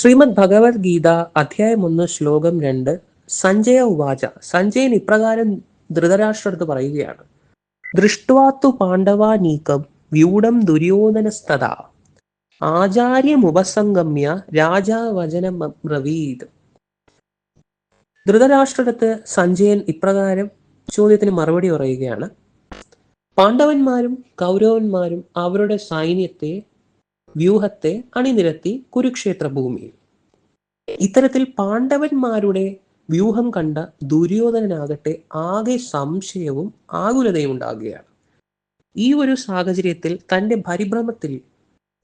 ശ്രീമദ് ഭഗവത്ഗീത അധ്യായം ഒന്ന് ശ്ലോകം രണ്ട് സഞ്ജയ ഉവാച. സഞ്ജയൻ ഇപ്രകാരം ധൃതരാഷ്ട്രടുത്ത് പറയുകയാണ്. ദൃഷ്ട്വാത്തു പാണ്ഡവാനീകം വ്യൂഢം ദുര്യോധനസ്തത ആചാര്യമുപസംഗമ്യ രാജാവചനം ബ്രവീത്. ധൃതരാഷ്ട്രടുത്ത് സഞ്ജയൻ ഇപ്രകാരം ചോദ്യത്തിന് മറുപടി പറയുകയാണ്. പാണ്ഡവന്മാരും കൗരവന്മാരും അവരുടെ സൈന്യത്തെ വ്യൂഹത്തെ അണിനിരത്തി കുരുക്ഷേത്ര ഭൂമിയിൽ. ഇത്തരത്തിൽ പാണ്ഡവന്മാരുടെ വ്യൂഹം കണ്ട ദുര്യോധനനാകട്ടെ ആകെ സംശയവും ആകുലതയും ഉണ്ടാകുകയാണ് ഈ ഒരു സാഹചര്യത്തിൽ തന്റെ പരിഭ്രമത്തിൽ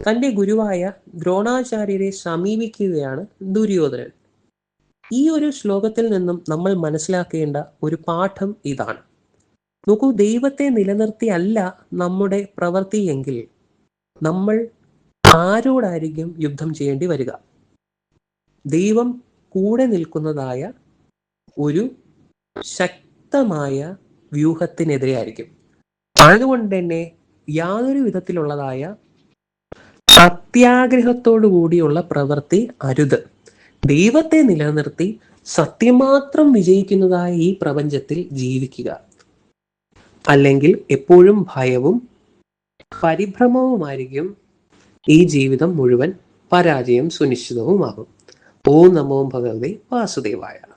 തന്റെ ഗുരുവായ ദ്രോണാചാര്യരെ സമീപിക്കുകയാണ് ദുര്യോധനൻ. ഈ ഒരു ശ്ലോകത്തിൽ നിന്നും നമ്മൾ മനസ്സിലാക്കേണ്ട ഒരു പാഠം ഇതാണ്. നോക്കൂ ദൈവത്തെ നിലനിർത്തിയല്ല നമ്മുടെ പ്രവൃത്തിെങ്കിൽ നമ്മൾ ആരോടായിരിക്കും യുദ്ധം ചെയ്യേണ്ടി വരിക? ദൈവം കൂടെ നിൽക്കുന്നതായ ഒരു ശക്തമായ വ്യൂഹത്തിനെതിരെ ആയിരിക്കും അതുകൊണ്ട് തന്നെ യാതൊരു വിധത്തിലുള്ളതായ സത്യാഗ്രഹത്തോടു കൂടിയുള്ള പ്രവൃത്തി അരുത്. ദൈവത്തെ നിലനിർത്തി സത്യമാത്രം വിജയിക്കുന്നതായ ഈ പ്രപഞ്ചത്തിൽ ജീവിക്കുക. അല്ലെങ്കിൽ എപ്പോഴും ഭയവും പരിഭ്രമവുമായിരിക്കും ഈ ജീവിതം മുഴുവൻ പരാജയം സുനിശ്ചിതവുമാകും. ഓ നമോ ഭഗവതി വാസുദേവായ.